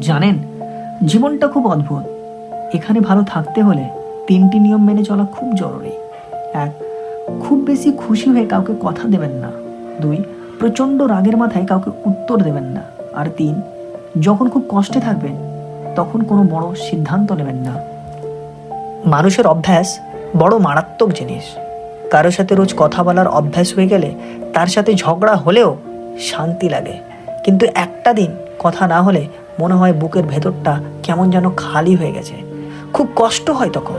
জানেন, জীবনটা খুব অদ্ভুত। এখানে ভালো থাকতে হলে তিনটি নিয়ম মেনে চলা খুব জরুরি। এক, খুব বেশি খুশি হয়ে কাউকে কথা দেবেন না। দুই, প্রচণ্ড রাগের মাথায় কাউকে উত্তর দেবেন না। আর তিন, যখন খুব কষ্টে থাকবেন, তখন কোনো বড় সিদ্ধান্ত নেবেন না। মানুষের অভ্যাস বড় মারাত্মক জিনিস। কারোর সাথে রোজ কথা বলার অভ্যাস হয়ে গেলে তার সাথে ঝগড়া হলেও শান্তি লাগে। কিন্তু একটা দিন কথা না হলে মনে হয় বুকের ভেতরটা কেমন যেন খালি হয়ে গেছে। খুব কষ্ট হয় তখন।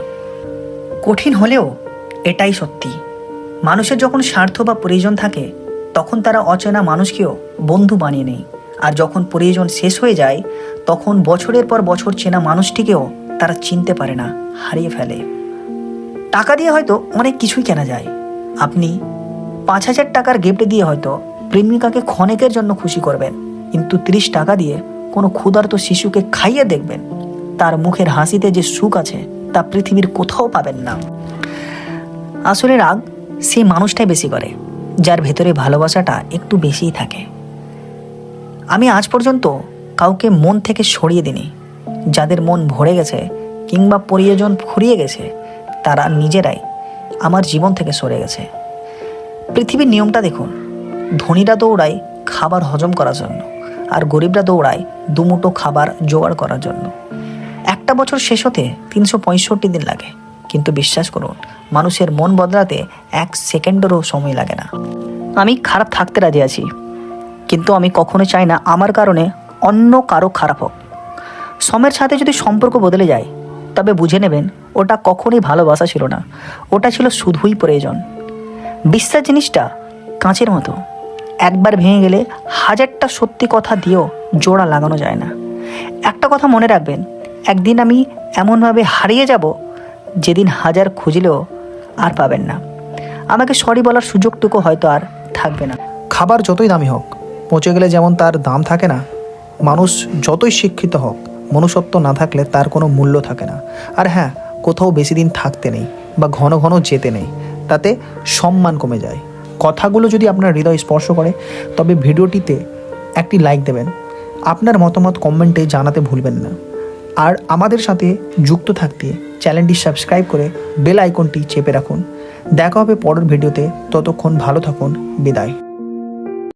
কঠিন হলেও এটাই সত্যি। মানুষের যখন স্বার্থ বা প্রয়োজন থাকে, তখন তারা অচেনা মানুষকেও বন্ধু বানিয়ে নেয়। আর যখন প্রয়োজন শেষ হয়ে যায়, তখন বছরের পর বছর চেনা মানুষটিকেও তারা চিনতে পারে না, হারিয়ে ফেলে। টাকা দিয়ে হয়তো অনেক কিছুই কেনা যায়। আপনি পাঁচ হাজার টাকার গিফট দিয়ে হয়তো প্রেমিকাকে ক্ষণেকের জন্য খুশি করবেন, কিন্তু তিরিশ টাকা দিয়ে কোনো ক্ষুধার্ত শিশুকে খাইয়ে দেখবেন। তার মুখের হাসিতে যে সুখ আছে, তা পৃথিবীর কোথাও পাবেন না। আসলে রাগ সেই মানুষটাই বেশি করে, যার ভেতরে ভালোবাসাটা একটু বেশিই থাকে। আমি আজ পর্যন্ত কাউকে মন থেকে সরিয়ে দিনি যাদের মন ভরে গেছে কিংবা প্রয়োজন ফুরিয়ে গেছে, তারা নিজেরাই আমার জীবন থেকে সরে গেছে। পৃথিবীর নিয়মটা দেখুন, ধনীরা দৌড়ায় খাবার হজম করার জন্য। আর গরিবরা দৌড়ায় দুমুটো খাবার জোগাড় করার জন্য। একটা বছর শেষ হতে তিনশো পঁয়ষট্টি দিন লাগে। কিন্তু বিশ্বাস করুন, মানুষের মন বদলাতে এক সেকেন্ডেরও সময় লাগে না। আমি খারাপ থাকতে রাজি আছি, কিন্তু আমি কখনো চাই না আমার কারণে অন্য কারও খারাপ হোক। সময়ের সাথে যদি সম্পর্ক বদলে যায়, তবে বুঝে নেবেন ওটা কখনই ভালোবাসা ছিল না। ওটা ছিল শুধুই প্রয়োজন। বিশ্বাস জিনিসটা কাঁচের মতো। একবার ভেঙে গেলে হাজারটা সত্যি কথা দিয়েও জোড়া লাগানো যায় না। একটা কথা মনে রাখবেন, একদিন আমি এমনভাবে হারিয়ে যাব যেদিন হাজার খুঁজলেও আর পাবেন না। আমাকে সরি বলার সুযোগটুকু হয়তো আর থাকবে না। খাবার যতই দামি হোক, পচে গেলে যেমন তার দাম থাকে না, মানুষ যতই শিক্ষিত হোক, মনুষ্যত্ব না থাকলে তার কোনো মূল্য থাকে না। আর হ্যাঁ কোথাও বেশি দিন থাকতে নেই বা ঘন ঘন যেতে নেই, তাতে সম্মান কমে যায়। কথাগুলো যদি আপনার হৃদয় স্পর্শ করে, তবে ভিডিওটিতে একটি লাইক দেবেন। আপনার মতামত কমেন্টে জানাতে ভুলবেন না। আর আমাদের সাথে যুক্ত থাকতে চ্যানেলটি সাবস্ক্রাইব করে বেল আইকনটি চেপে রাখুন। দেখা হবে পরের ভিডিওতে। ততক্ষণ ভালো থাকুন। বিদায়।